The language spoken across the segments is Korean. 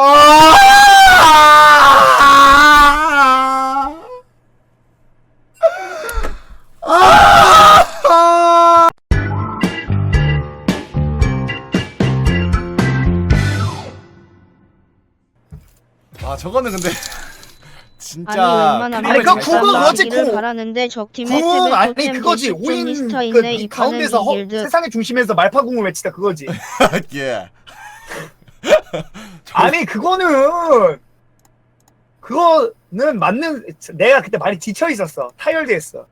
아! 아! 아 저거는 근데 진짜 아니 웬만하면 아니, 그잘 구분 짰다. 어찌 기를 구- 바라는데 적 팀의 궁 아니 그거지 디시플 우인 미스터 그 있네 이이 가운데서 허, 세상의 중심에서 말파궁을 외치다 그거지 예. 아니 그거는 그거는 맞는 내가 그때 많이 지쳐 있었어 타열돼 있어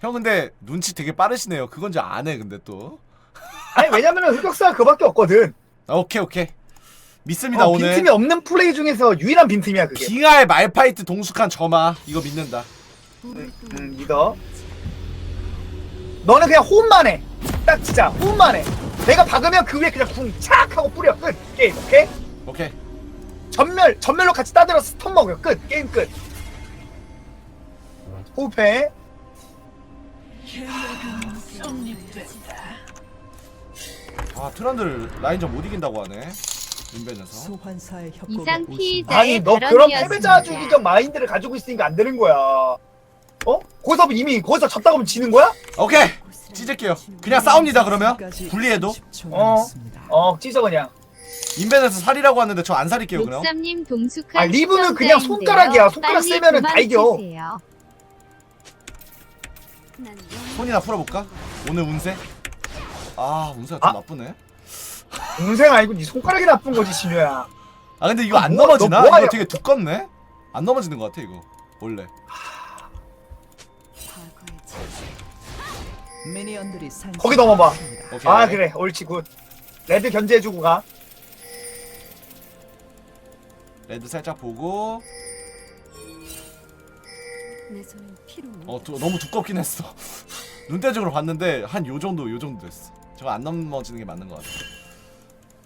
형 근데 눈치 되게 빠르시네요. 그건지 아네 근데 또. 아니 왜냐면은 흑역사가 그밖에 없거든 아, 오케이 오케이. 믿습니다 어, 오늘. 빈틈이 없는 플레이 중에서 유일한 빈틈이야 그게 빙하의 말파이트 동숙한 점아 이거 믿는다. 음 믿어 너는 그냥 호흡만 해딱 진짜 호흡만 해 내가 박으면 그 위에 그냥 궁착 하고 뿌려 끝 게임 오케이? 오케이. 전멸 전멸로 같이 따들어 스턴 먹여 끝 게임 끝 호흡해 아 트런들 라인전 못 이긴다고 하네. 소환사의 협곡에 이상 오신 피의자의 아니 너 그런 발언이었습니다. 패배자주기적 마인드를 가지고 있으니까 안 되는 거야 어? 거기서 이미 거기서 졌다 그러면 지는 거야? 오케이. 찢을게요. 그냥 싸웁니다 그러면. 분리해도. 10초 어. 어 찢어 그냥 인벤에서 살이라고 하는데 저 안 살릴게요 그럼. 녹삼님 동숙한 아, 리브는 그냥 시청자인데요. 손가락이야. 손가락 빨리 세면은 다 이겨. 치세요. 손이나 풀어볼까? 오늘 운세? 아 운세가 좀 아. 나쁘네. 동생 아니고 네 손가락이 나쁜 거지 진우야 아 근데 이거 안 뭐, 넘어지나? 너 뭐하냐? 이거 되게 두껍네. 안 넘어지는 것 같아 이거. 원래. 미니언들이 산 거기 넘어봐. 오케이. 아 그래 옳지 굿 레드 견제해주고 가 레드 살짝 보고. 어 두, 너무 두껍긴 했어. 눈대중으로 봤는데 한 요 정도 요 정도 됐어. 저거 안 넘어지는 게 맞는 것 같아.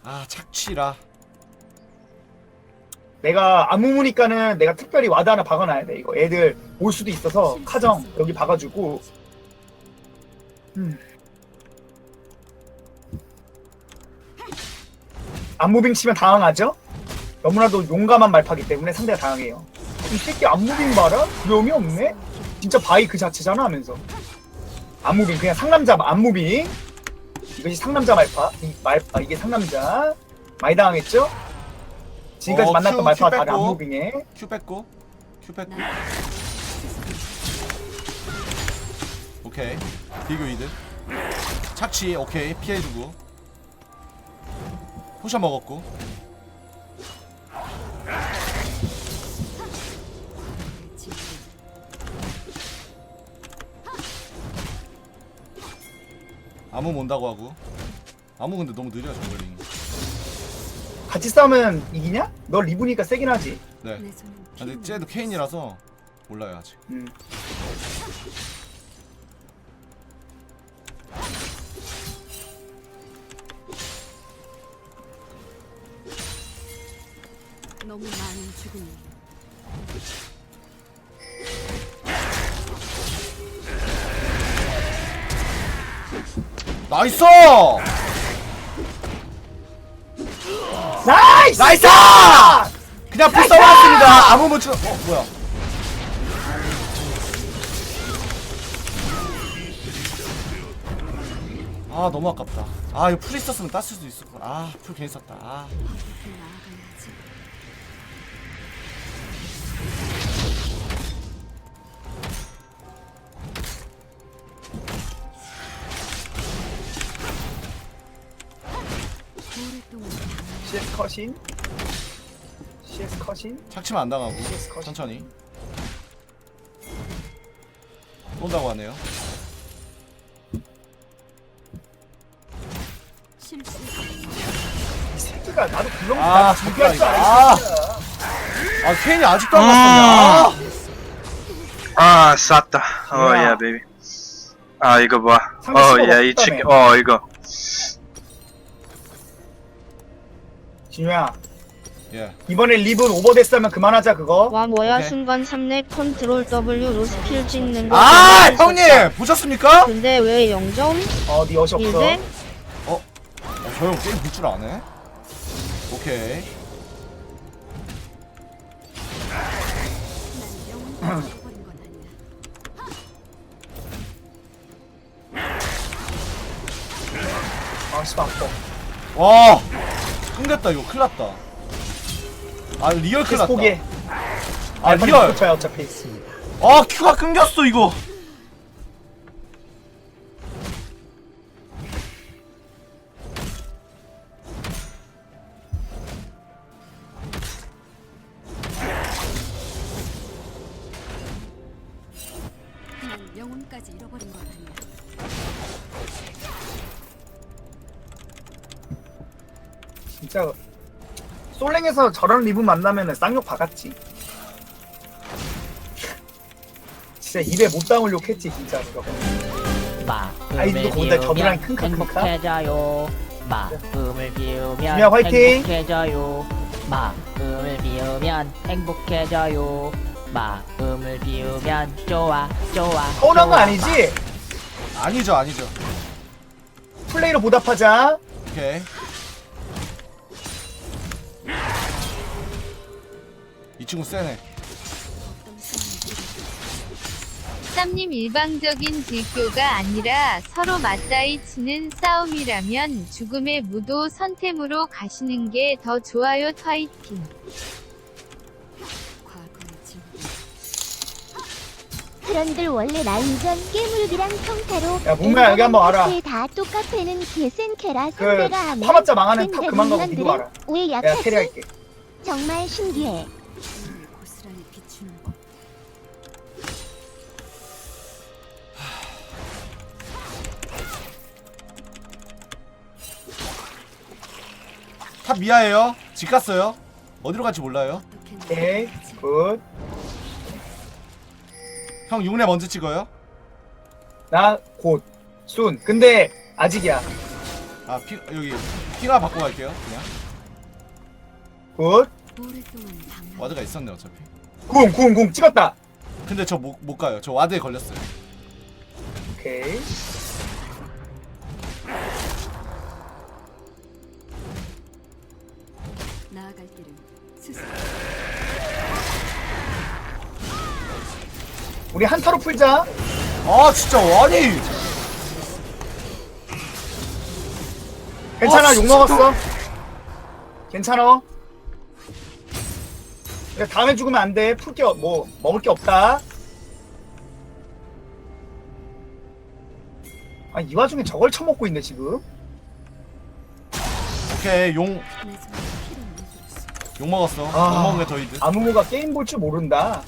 아 착취라. 내가 안무무니까는 내가 특별히 와드 하나 박아놔야 돼 이거 애들 올 수도 있어서 카정 여기 박아주고 음. 안무빙 치면 당황하죠? 너무나도 용감한 말파기 때문에 상대가 당황해요 이 새끼 안무빙 봐라? 두려움이 없네? 진짜 바이 그 자체잖아 하면서 안무빙 그냥 상남자 안무빙 이것이 상남자 말파 이 말파 이게 상남자 많이 당황했죠? 지금까지 어, 만났던 큐, 말파가 큐다 뺐고. 안무빙에 큐 뺐고 큐 뺐고. 오케이. 비교 이득. 착취 오케이 피해주고. 포션 먹었고. 아무 온다고 하고. 아무 근데 너무 느려 정글링. 같이 싸우면 이기냐? 너 리브니까 세긴 하지 네. 아, 근데 쟤도 케인이라서 몰라요 아직. 음. 너무 많은 죽음이 나이스! 나이스! 나이스! 그냥 풀 써봤습니다. 아무 못 쳐. 어 뭐야? 아 너무 아깝다. 아 이거 풀 있었으면 땄을 수도 있을 걸. 아풀 괜히 썼다. 아. CS 컷인 CS 컷인 착취만 안 당하고 천천히. 쏜다고 하네요. 이 새끼가 나도 그런 거 아, 다 준비할 줄 잠깐, 알아 아 케인이 아직도 안 갔었네. 아. 아 쌌다 어 뭐야? 야 베이비 아 이거 봐 상대 씹어 어야이 먹었다며. 치킨 어 이거 진우야 예. 이번에 리븐 오버데스 하면 그만하자 그거 와 뭐야 오케이. 순간 3렙 컨트롤 W 로 스킬 찍는 거 아 재밌었다. 형님 보셨습니까? 근데 왜 0점? 어네 어시 없어 1대? 어저형 게임 볼 줄 아네? 오케이. 아 씨발 아파 와 끊겼다 이거. 큰일 났다. 아 리얼 큰일 그래서 났다 포기해 아 리얼. 어차피 아 큐가 끊겼어 이거 솔랭에서 저런 리브 만나면은 쌍욕 박았지 진짜 입에 못 담을 욕했지 진짜로 저거 아이들도 거기다 저기랑 큰큰큰 행복해져요. 마음을 비우면 준이야, 화이팅! 행복해져요. 마음을 비우면 행복해져요. 마음을 비우면 좋아 좋아. 서운한 거 좋아. 아니지? 아니죠 아니죠 플레이로 보답하자 오케이 친구 세네 쌈님 일방적인 딜교가 아니라 서로 맞다이 치는 싸움이라면 죽음의 무도 선템으로 가시는 게 더 좋아요 파이팅. 그런들 원래 라인전 깨물기랑 평타로 야, 문매야, 여기 한번 와라. 다 똑같애는 개센 캐라 그 상대가 하면 파맞자 망하는 탑 그만 가고 와라 왜 내가 약하지? 캐리할게 정말 신기해 탑 미아예요 집 갔어요 어디로 갈지 몰라요 오케이 굿 형 6렙 먼저 찍어요 나 곧, 순. 근데 아직이야. 아 피, 여기 핑하 바꿔 갈게요 그냥 굿. 와드가 있었네 어차피 궁, 궁, 궁 찍었다. 근데 저 못 못 가요 저 와드에 걸렸어요 오케이. 갈 길은 스스로 우리 한타로 풀자. 아 진짜 아니 괜찮아, 아, 욕 진짜. 먹었어. 괜찮아. 그래, 다음에 죽으면 안 돼. 풀 게, 없- 뭐, 먹을 게 없다. 아, 이 와중에 저걸 처먹고 있네, 지금. 오케이 용 내 손에. 욕 먹었어 아. 욕 먹은 게 더 이득 아무모가 게임 볼 줄 모른다.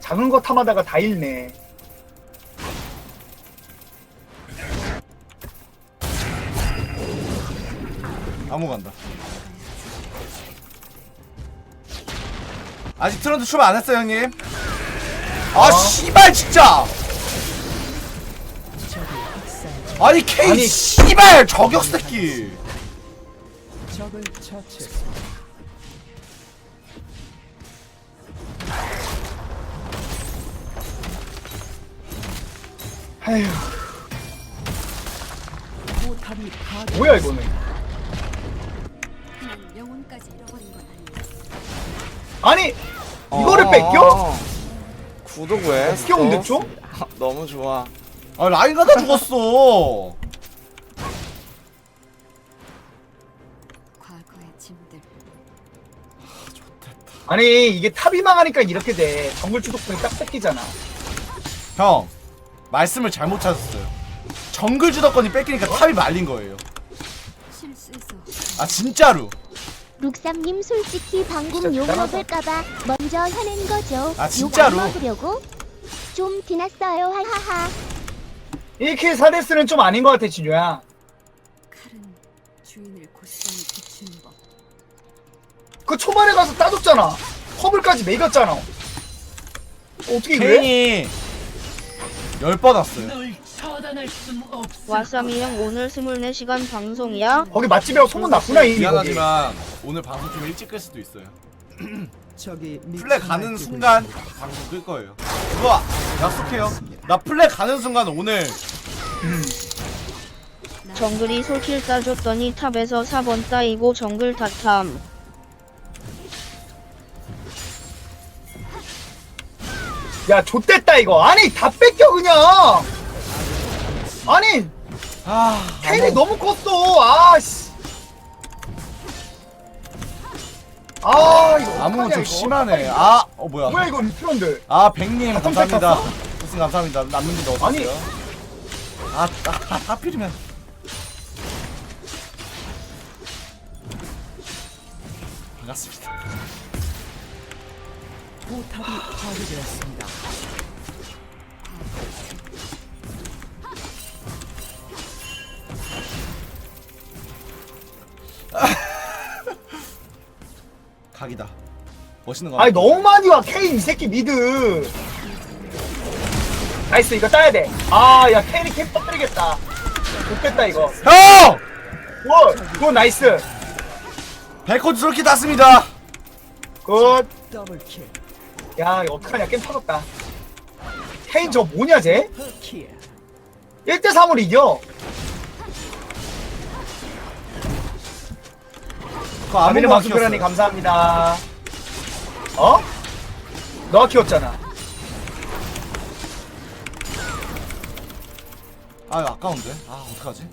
작은 거 탐하다가 다 잃네. 아무 간다 아직 트런드 출발 안 했어요 형님 아 어. 씨발 진짜 아니 케이 아니. 씨발 저격 새끼 적을 처치했습니다. 아휴, 포탑이 파괴. 뭐야, 이거는. 난 영혼까지 잃어버린 건 아니야. 아니, 이거를 뺏겨? 구독 왜 했어? 뺏겨온데 좀? 너무 좋아. 아 라인 가다 죽었어 아니, 이게 탑이 망하니까 이렇게 돼. 정글 주도권이 딱 뺏기잖아. 형 말씀을 잘못 찾았어요 정글 주도권이 뺏기니까 탑이 말린 거예요 아 진짜로 룩삼님 솔직히 방금 진짜 욕 대단하다. 먹을까봐 먼저 화낸 거죠 아, 진짜로? 욕안 먹으려고? 좀 티났어요 하하하 1킬 4데스는 좀 아닌 것 같아, 진우야. 그 초반에 가서 따줬잖아. 허블까지 매겼잖아. 어떻게 그래? 케인이 열번 왔어요 와쌈이 형 오늘 24시간 방송이야? 거기 맛집이라고 소문 났구나, 이미. 거기. 미안하지만 오늘 방송 좀 일찍 끌 수도 있어요 적이 플레 가는 순간 방송 끌 거예요 그거 약속해요 나 플레 가는 순간 오늘 정글이 소킬 따줬더니 탑에서 4번 따이고 정글 탓함. 야 좆됐다 이거. 아니 다 뺏겨 그냥. 아니 아 케인이 너무 컸어. 아씨. 아 이거 아무건 어떡하냐, 좀 이거. 심하네. 아 어 뭐야. 뭐야 이거 트런들 아 백님 아, 감사합니다. 무슨 감사합니다. 남는데 어서 아니. 오세요 아, 아 하필이면. 반갑습니다 포탑이 파괴되었습니다. 각이다 멋있는 거 아니. 너무 많이 와 케인 이 새끼 미드 나이스 이거 따야 돼 아야 케인이 캠 터뜨리겠다 못됐다 이거 형! 굿 굿 나이스 백호드 저렇게 땄습니다 굿야 더블 킬. 이거 어떡하냐 게임 터졌다 케인 저 뭐냐 쟤? 킬. 1대3으로 이겨 그거 아무나 박수그라니 키웠어요 감사합니다 어? 너가 키웠잖아 아 아까운데 아 어떡하지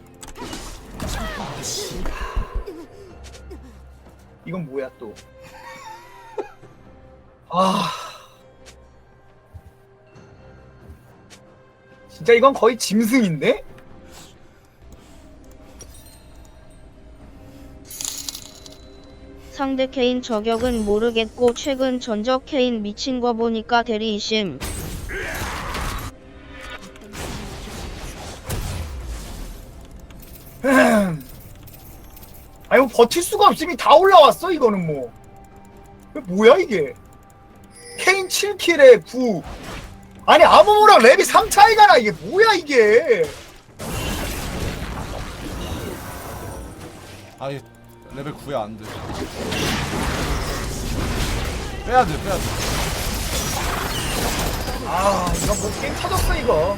이건 뭐야 또 아. 진짜 이건 거의 짐승인데? 상대 케인 저격은 모르겠고 최근 전적 케인 미친 거 보니까 대리 이심. 아니 뭐 버틸 수가 없으니 다 올라왔어 이거는 뭐 뭐야 이게 케인 7킬에 9 아니 아무모랑 랩이 3 차이가 나 이게 뭐야 이게? 아얘 레벨 9야 안돼. 빼야돼 빼야돼. 아 이거 뭐 게임 터졌어 이거.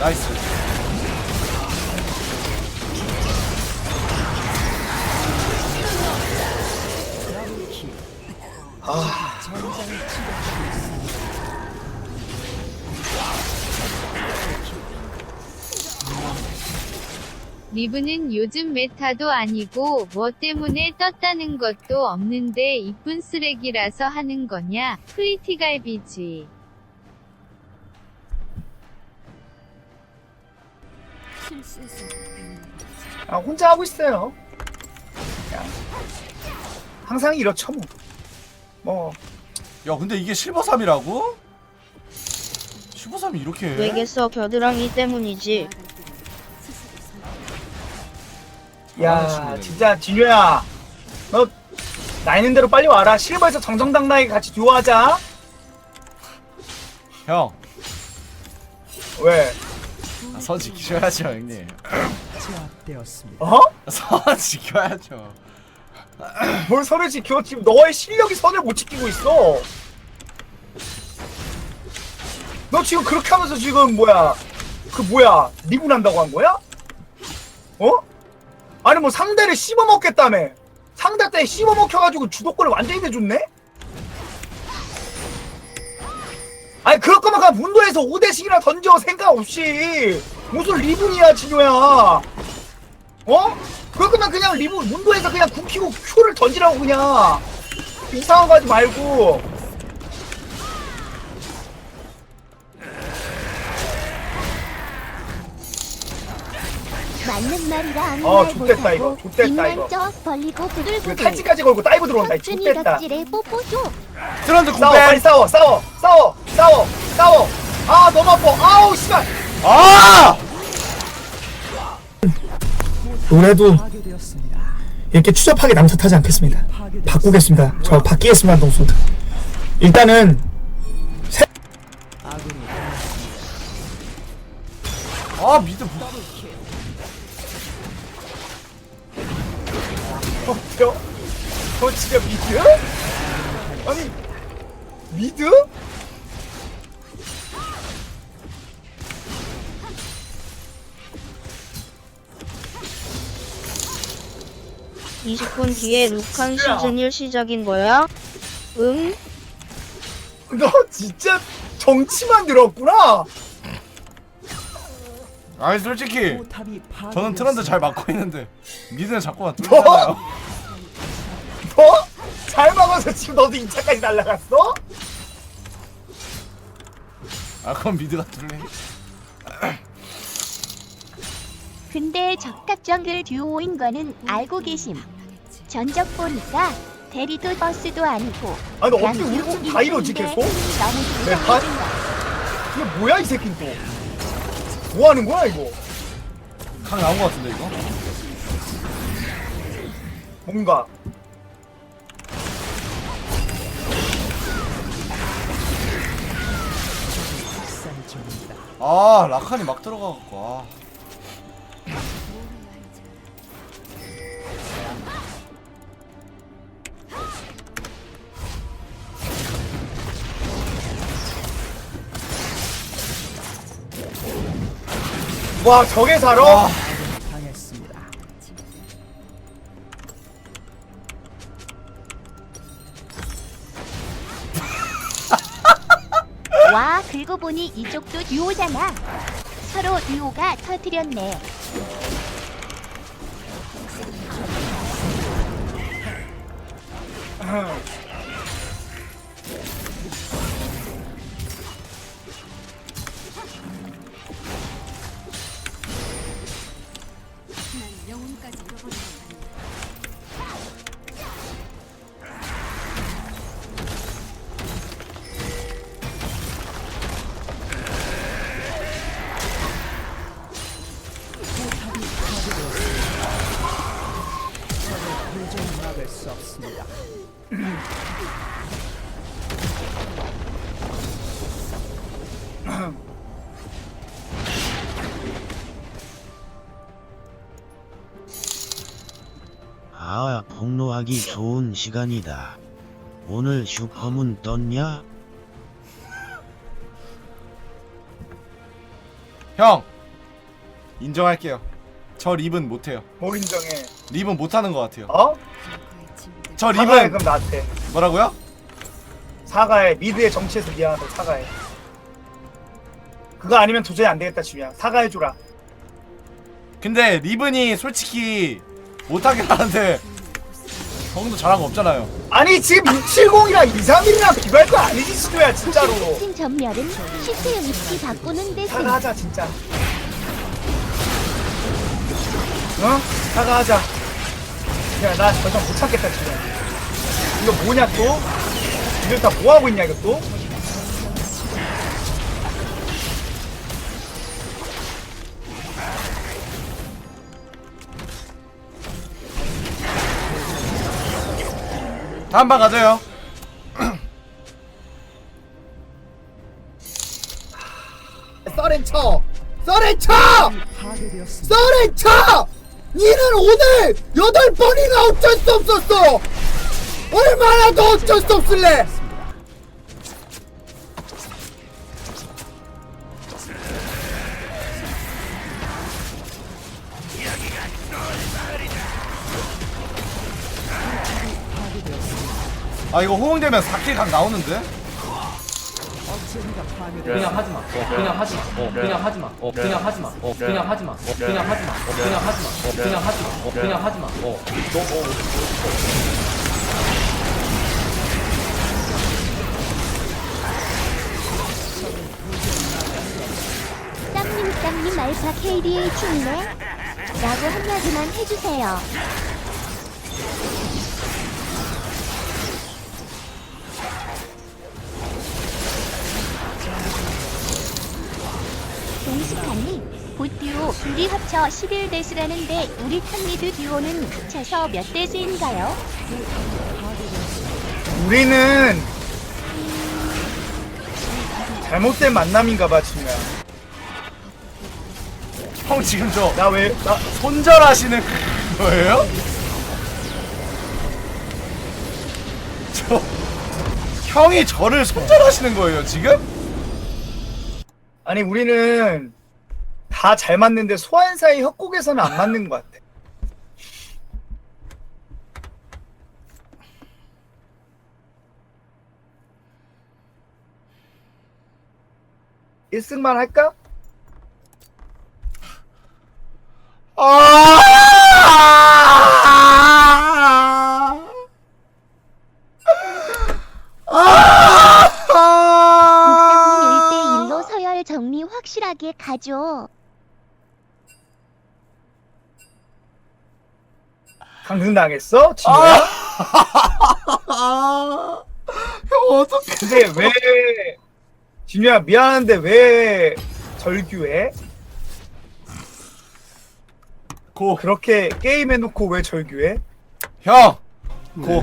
나이스. 아 리브는 요즘 메타도 아니고 뭐 때문에 떴다는 것도 없는데 이쁜 쓰레기라서 하는 거냐? 프리티갈비지. 아, 혼자 하고 있어요 그냥 항상 이렇죠 뭐 뭐, 야 근데 이게 실버 3이라고? 실버 3이 이렇게 해? 외계서 겨드랑이 때문이지. 야. 진짜 진효야 너 나 있는 대로 빨리 와라 실버에서 정정당당하게 같이 듀오하자 형 왜? 아, 선 지키셔야죠 형님 제압되었습니다. 어? 선 지켜야죠 뭘 선을 지켜 지금 너의 실력이 선을 못 지키고 있어 너 지금 그렇게 하면서 지금 뭐야 그 뭐야 리분한다고 한 거야? 어? 아니 뭐 상대를 씹어먹겠다며. 상대 때 씹어먹혀가지고 주도권을 완전히 내줬네? 아니 그럴 거면 그냥 문도에서 5대씩이나 던져 생각 없이. 무슨 리분이야 진효야. 어? 그럴 거면 그냥 리분 문도에서 그냥 굽히고 큐를 던지라고 그냥. 이상한 거 하지 말고 맞는 말이라 아무 어, 말 좋댔다, 이거. 못하고 좋댔다, 입만 이거. 쩍 벌리고 그 부들부들 탈지까지 걸고 다이브 들어온다 이 X됐다 덕질에 뽀뽀쇼 트렌드 싸워 빨리 공백 싸워 싸워 싸워 싸워 싸워 아 너무 아파 아우 씨발 아! 파괴되었습니다. 이렇게 추접하게 남탓하지 않겠습니다. 바꾸겠습니다 저 바뀌겠습니다 동수 일단은 아 미드 뭐- 버텨? 너 진짜 미드? 아니 미드? 20분 뒤에 루칸 시즌 1 시작인 거야? 응? 너 진짜 정치만 들었구나. 아니 솔직히 저는 트렌드 잘. 막고 있는데 미드는 자꾸만 뚫리잖아요 너? 잘 막아서 지금 너도 2차까지 날라갔어? 아 그럼 미드가 뚫리 근데 적탑 정글 듀오인 거는 알고 계심. 전적 보니까 대리도 버스도 아니고 아니 너 그냥 어떻게 우리 팀다 이러지 계속? 너무 네. 이게 뭐야 이 새끼 또? 뭐 하는 거야 이거? 강 나온 거 같은데 이거? 뭔가. 아 라칸이 막 들어가갖고 아. 와 저게 살아? 와. 당했습니다. 와 긁고 보니 이쪽도 듀오잖아. 서로 듀오가 터뜨렸네. 아, 폭로하기 좋은 시간이다. 오늘 슈퍼문 떴냐? 형 인정할게요 저 립은 못해요 뭘 인정해? 립은 못하는 것 같아요 어? 저 사과해 립은 그럼 나한테 뭐라고요? 사과해 미드의 정치에서 미안하다 사과해 그거 아니면 도저히 안 되겠다 지우야 사과해주라 근데 리븐이 솔직히 못하긴 하는데 형도 잘한 거 없잖아요 아니 지금 270이랑 231이랑 비교할 거 아니지 시도야 진짜로 팀 전멸은 시스템 위치 바꾸는 데서 사과하자 진짜 어? 사과하자 야나 더 이상 못 참겠다 지금 이거 뭐냐 또? 이들 다 뭐하고 있냐 이거 또? 다음 판 가져요 썰엔 쳐! 썰엔 쳐! 썰엔 쳐! 니는 오늘 여덟 번이나 어쩔 수 없었어! 얼마나 더 어쩔 수 없을래! 아 이거 호응되면 4킬 각 나오는데? 그냥 하지 마. 그냥 하지 마. 그냥 하지 마. 그냥 하지 마. 그냥 하지 마. 그냥 하지 마. 그냥 하지 마. 그냥 하지 마. 그냥 하지 마. 쌈님 쌈님 알파 KDA 충이네 라고 한마디만 해주세요 동식하니 보 듀오 둘이 합쳐 11대수라는데 우리 탑리드 듀오는 합쳐서 몇 대수인가요? 우리는 잘못된 만남인가봐 지우야 형 지금 저 나 왜.. 나 손절하시는 거예요? 저 형이 저를 손절하시는 거예요 지금? 아니 우리는 다 잘 맞는데 소환 사이 협곡에서는 안 맞는 것 같아. 1승만 할까? 아! 정리 확실하게 가죠. 강등당했어? 진우야? 아! 형 어떡해 근데 왜 진우야 미안한데 왜 절규해? 고! 그렇게 게임 해놓고 왜 절규해? 형! 고!